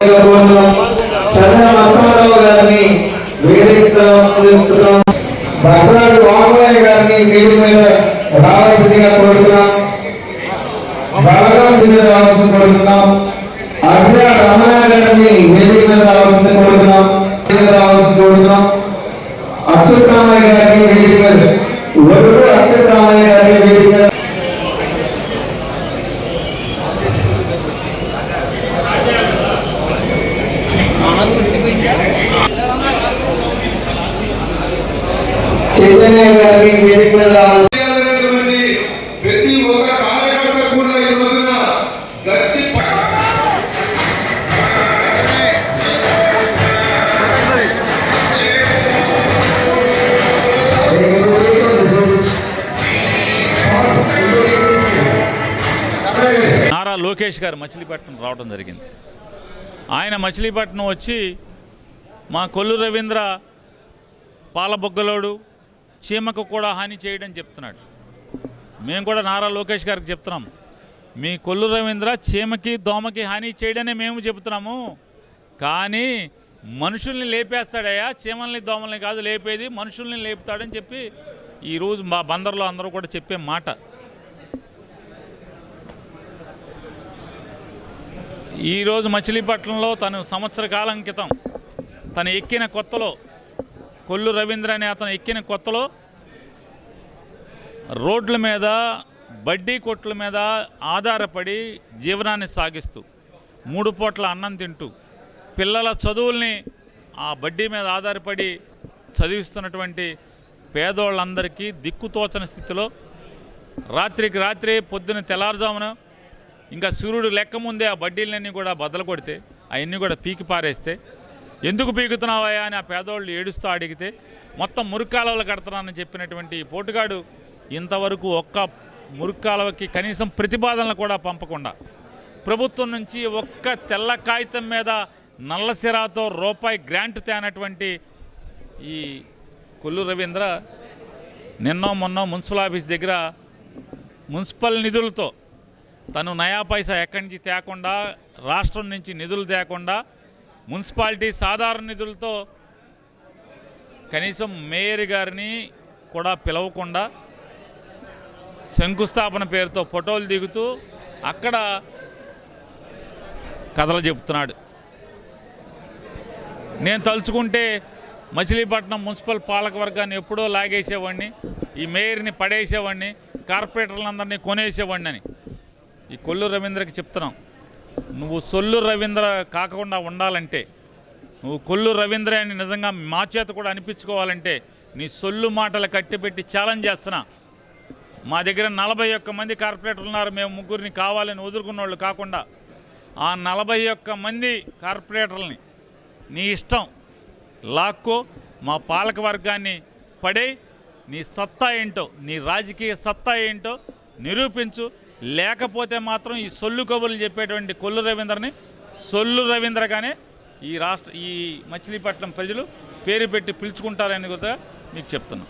చంద్ర గారిని వేదిక భద్రాడు వామయ్య గారిని వేదిక మీద రావాల్సిందిగా కోరుతున్నాం బలరాం రావాల్సింది కోరుతున్నాం అక్షర రమణ గారిని వేదిక మీద రావాల్సింది కోరుతున్నాం రావాల్సింది కోరుతున్నాం అచ్యుతరామయ్య గారిని వేదిక మీద వరుడు అచ్యుతరామయ్య గారిని వేదిక మీద చైతన్య వేదిక మీద ప్రతి ఒక్క కార్యకర్త కూడా ఈ రోజున గట్టి నారా లోకేష్ గారు మచిలీపట్నం రావడం జరిగింది. ఆయన మచిలీపట్నం వచ్చి మా కొల్లు రవీంద్ర పాలబొగ్గలోడు చీమకు కూడా హాని చేయడం చెప్తున్నాడు. మేము కూడా నారా లోకేష్ గారికి చెప్తున్నాం. మీ కొల్లు రవీంద్ర చీమకి దోమకి హాని చేయడనే మేము చెబుతున్నాము కానీ మనుషుల్ని లేపేస్తాడయ్యా. చీమల్ని దోమల్ని కాదు లేపేది మనుషుల్ని లేపుతాడని చెప్పి ఈరోజు మా బందర్లో అందరూ కూడా చెప్పే మాట. ఈరోజు మచిలీపట్నంలో తను సంవత్సర కాలం క్రితం తను ఎక్కిన కొత్తలో కొల్లు రవీంద్ర అనే అతను ఎక్కిన కొత్తలో రోడ్ల మీద బడ్డీ కొట్ల మీద ఆధారపడి జీవనాన్ని సాగిస్తూ మూడు పూట్ల అన్నం తింటూ పిల్లల చదువుల్ని ఆ బడ్డీ మీద ఆధారపడి చదివిస్తున్నటువంటి పేదోళ్ళందరికీ దిక్కుతోచని స్థితిలో రాత్రికి రాత్రి పొద్దున తెల్లారుజామున ఇంకా సూర్యుడు లెక్క ముందే ఆ బడ్డీలన్నీ కూడా బద్దలు కొడితే అవన్నీ కూడా పీకి పారేస్తే ఎందుకు పీకుతున్నావయ్యా అని ఆ పేదవాళ్ళు ఏడుస్తూ అడిగితే మొత్తం మురుక్కాలవలు కడతానని చెప్పినటువంటి ఈ పోటుగాడు ఇంతవరకు ఒక్క మురుక్కాలవకి కనీసం ప్రతిపాదనలు కూడా పంపకుండా ప్రభుత్వం నుంచి ఒక్క తెల్ల కాగితం మీద నల్ల సిరాతో రూపాయి గ్రాంట్ తేనటువంటి ఈ కొల్లు రవీంద్ర నిన్నో మొన్నో మున్సిపల్ ఆఫీస్ దగ్గర మున్సిపల్ నిధులతో తను నయా పైసా ఎక్కడి నుంచి తేకుండా రాష్ట్రం నుంచి నిధులు తేకుండా మున్సిపాలిటీ సాధారణ నిధులతో కనీసం మేయర్ గారిని కూడా పిలవకుండా శంకుస్థాపన పేరుతో ఫోటోలు దిగుతూ అక్కడ కథలు చెబుతున్నాడు. నేను తలుచుకుంటే మచిలీపట్నం మున్సిపల్ పాలక వర్గాన్ని ఎప్పుడో లాగేసేవాడిని ఈ మేయర్ని పడేసేవాడిని కార్పొరేటర్లందరినీ కొనేసేవాడిని అని. ఈ కొల్లు రవీంద్రకి చెప్తున్నాం. నువ్వు సొల్లు రవీంద్ర కాకుండా ఉండాలంటే నువ్వు కొల్లు రవీంద్ర అని నిజంగా మా చేత కూడా అనిపించుకోవాలంటే నీ సొల్లు మాటలు కట్టిపెట్టి ఛాలెంజ్ చేస్తున్నా. మా దగ్గర నలభై ఒక్క మంది కార్పొరేటర్లు ఉన్నారు మేము ముగ్గురిని కావాలని వదులుకున్న వాళ్ళు కాకుండా ఆ నలభై ఒక్క మంది కార్పొరేటర్లని నీ ఇష్టం లాక్కో మా పాలక వర్గాన్ని పడే నీ సత్తా ఏంటో నీ రాజకీయ సత్తా ఏంటో నిరూపించు. లేకపోతే మాత్రం ఈ సొల్లు కబుర్లు చెప్పేటువంటి కొల్లు రవీంద్రని సొల్లు రవీంద్రగానే ఈ రాష్ట్ర ఈ మచిలీపట్నం ప్రజలు పేరు పెట్టి పిలుచుకుంటారని కూడా మీకు చెప్తున్నాను